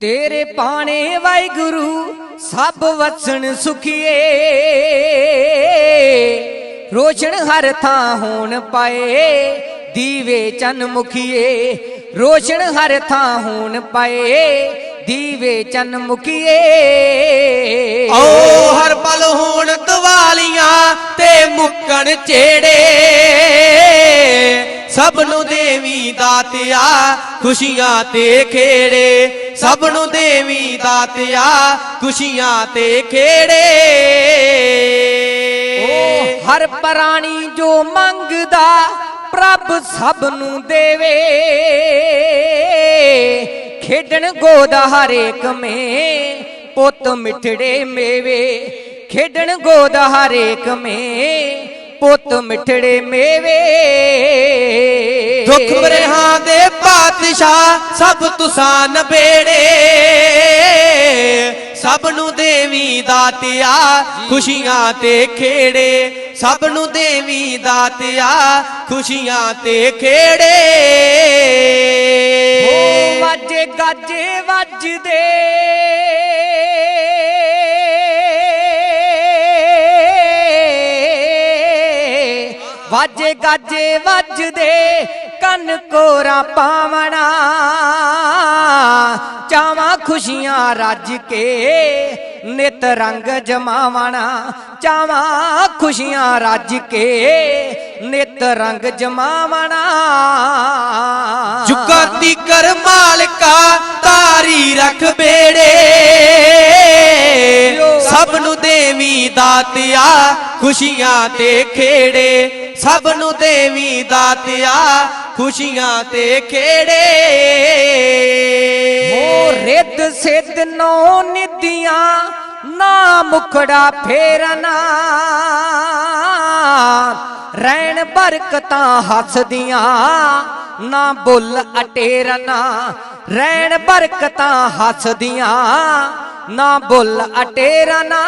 ਤੇਰੇ ਪਾਣੇ ਵਾਹਿਗੁਰੂ ਸਭ ਵਸਣ ਸੁਖੀਏ। ਰੋਸ਼ਨ ਹਰ ਥਾਂ ਹੋਣ ਪਾਏ, ਦੀਵੇ ਚੰਨ ਮੁਖੀਏ। ਰੋਸ਼ਨ ਹਰ ਥਾਂ ਹੋਣ ਪਾਏ, ਦੀਵੇ ਚੰਨ ਮੁਖੀਏ। ਓ ਹਰ ਪਲ ਹੋਣ ਦਿਵਾਲੀਆਂ ਤੇ ਮੁੱਕਣ ਚੇੜੇ। ਸਭ ਨੂੰ ਦੇਵੀ ਦਾਤਿਆ ਖੁਸ਼ੀਆਂ ਤੇ ਖੇੜੇ। ਸਭ ਨੂੰ ਦੇਵੀ ਦਾਤਿਆ ਖੁਸ਼ੀਆਂ ਤੇ ਖੇੜੇ। ਓ, ਹਰ ਪ੍ਰਾਣੀ ਜੋ ਮੰਗਦਾ ਪ੍ਰਭ ਸਭ ਨੂੰ ਦੇਵੇ। ਖੇਡਣ ਗੋਦ ਹਰੇਕ ਮੇ ਪੁੱਤ ਮਿੱਠੜੇ ਮੇਵੇ। ਖੇਡਣ ਗੋਦ ਹਰੇਕ ਮੇ ਪੁੱਤ ਮਿੱਠੜੇ ਮੇਵੇ। ਦੁੱਖ ਬਰਿਹਾਂ ਦੇ ਪਾਤਸ਼ਾਹ ਸਭ ਤੁਸਾਂ ਨਬੇੜੇ। ਸਭ ਨੂੰ ਦੇਵੀ ਦਾਤਿਆ ਖੁਸ਼ੀਆਂ ਤੇ ਖੇੜੇ। ਸਭ ਨੂੰ ਦੇਵੀ ਦਾਤਿਆ ਖੁਸ਼ੀਆਂ ਤੇ ਖੇੜੇ। ਓ ਵਾਜੇ ਗਾਜੇ ਵੱਜਦੇ। ਵਾਜੇ ਗਾਜੇ ਵੱਜਦੇ। ਕੰਨ ਕੋਰਾ ਪਾਵਣਾ ਚਾਵਾਂ ਖੁਸ਼ੀਆਂ ਰੱਜ ਕੇ ਨਿਤ ਰੰਗ ਜਮਾਵਣਾ ਚਾਵਾਂ ਖੁਸ਼ੀਆਂ ਰੱਜ ਕੇ ਨਿਤ ਰੰਗ ਜਮਾਵਣਾ। ਜੁਗਾ ਕਰ ਮਾਲਕਾ ਤਾਰੀ ਰੱਖ ਬੇੜੇ। ਸਭ ਨੂੰ ਦੇਵੀ ਦਾਤਿਆ ਖੁਸ਼ੀਆਂ ਤੇ ਖੇੜੇ ਸਭ ਨੂੰ ਦੇਵੀ ਦਾਤਿਆ, ਖੁਸ਼ੀਆਂ ਤੇ ਖੇੜੇ। ਹੋ ਰਿੱਧ ਸਿੱਧ ਨੋ ਨਿਧੀਆਂ, ਨਾ ਮੁਖੜਾ ਫੇਰਨਾ ਰਹਿਣ ਬਰਕਤਾਂ ਹੱਸਦੀਆਂ ਨਾ ਬੁੱਲ ਅਟੇਰਨਾ ਰਹਿਣ ਬਰਕਤਾਂ ਹੱਸਦੀਆਂ। ਨਾ ਬੁੱਲ ਅਟੇਰਨਾ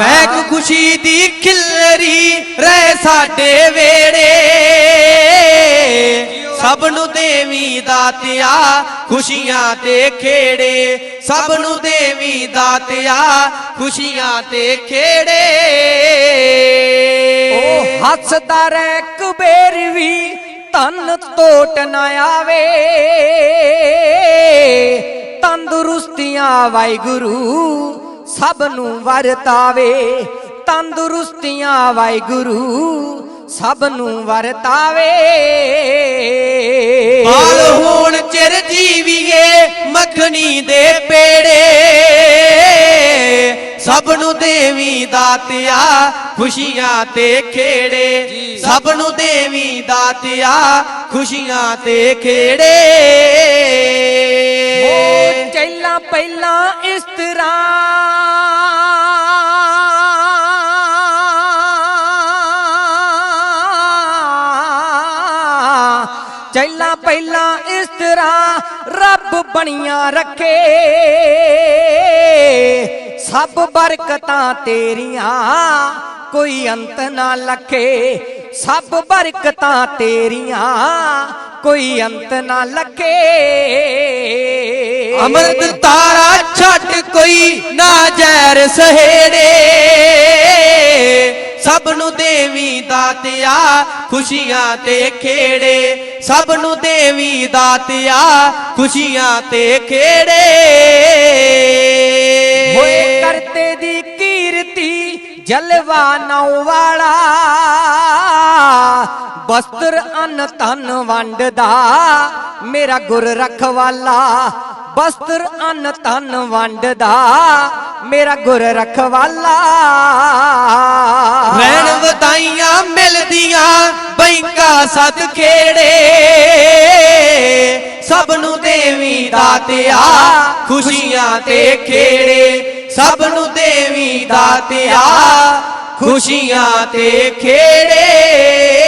ਮਹਿਕ ਖੁਸ਼ੀ ਦੀ ਖਿਲਰੀ ਰਹਿ ਸਾਡੇ ਵੇੜੇ। ਸਭ ਨੂੰ ਦੇਵੀ ਦਾਤਿਆ ਖੁਸ਼ੀਆਂ ਤੇ ਖੇੜੇ। ਸਭ ਨੂੰ ਦੇਵੀ ਦਾਤਿਆ ਖੁਸ਼ੀਆਂ ਤੇ ਖੇੜੇ। ਹੱਸਦਾ ਰਹਿ ਕੁਬੇਰ ਵੀ ਤਨ ਟੋਟ ਨਾ ਆਵੇ। ਤੰਦਰੁਸਤੀਆਂ ਵਾਹਿਗੁਰੂ ਸਭ ਨੂੰ ਵਰਤਾਵੇ। ਤੰਦਰੁਸਤੀਆਂ ਵਾਹਿਗੁਰੂ ਸਭ ਨੂੰ ਵਰਤਾਵੇ। ਬਾਲ ਹੋਣ ਚਿਰ ਜੀਵੀਏ ਮੱਖਣੀ ਦੇ ਸਭ ਨੂੰ ਦੇਵੀ ਦਾਤਿਆ ਖੁਸ਼ੀਆਂ ਤੇ ਖੇੜੇ। ਸਭ ਨੂੰ ਦੇਵੀ ਦਾਤਿਆ ਖੁਸ਼ੀਆਂ ਤੇ ਖੇੜੇ। ਉਹ ਚੈਲਾ ਪਹਿਲਾਂ ਇਸ ਤਰ੍ਹਾਂ ਚੈਲਾ ਪਹਿਲਾਂ ਇਸ ਤਰ੍ਹਾਂ ਰੱਬ ਬਣੀਆਂ ਰੱਖੇ। ਸਭ ਬਰਕਤਾਂ ਤੇਰੀਆਂ, ਕੋਈ ਅੰਤ ਨਾ ਲਖੇ। ਸਭ ਬਰਕਤਾਂ ਤੇਰੀਆਂ, ਕੋਈ ਅੰਤ ਨਾ ਲਖੇ। ਅਮਰਤ ਤਾਰਾ ਛੱਡ ਕੋਈ ਨਾ ਜ਼ਹਿਰ ਸਹੇੜੇ। ਸਭ ਨੂੰ ਦੇਵੀ ਦਾਤਿਆ ਖੁਸ਼ੀਆਂ ਤੇ ਖੇੜੇ। ਸਭ ਨੂੰ ਦੇਵੀ ਦਾਤਿਆ ਖੁਸ਼ੀਆਂ ਤੇ ਖੇੜੇ। ਜਲਵਾ ਨੌ ਵਾਲਾ, ਬਸਤਰ ਅਨ ਧਨ ਵੰਡਦਾ। ਮੇਰਾ ਗੁਰ ਰਖਵਾਲਾ, ਬਸਤਰ ਅਨ ਧਨ ਵੰਡਦਾ। ਮੇਰਾ ਗੁਰ ਰਖਵਾਲਾ। ਰਹਿਣ ਵਧਾਈਆਂ ਮਿਲਦੀਆਂ ਬੈਂਕਾ ਸਦ ਖੇੜੇ ਸਭ ਨੂੰ ਦੇਵੀ ਦਾਤਿਆ ਖੁਸ਼ੀਆਂ ਤੇ ਖੇੜੇ। ਸਭ ਨੂੰ ਦੇਵੀ ਦਾਤਿਆ ਖੁਸ਼ੀਆਂ ਤੇ ਖੇੜੇ।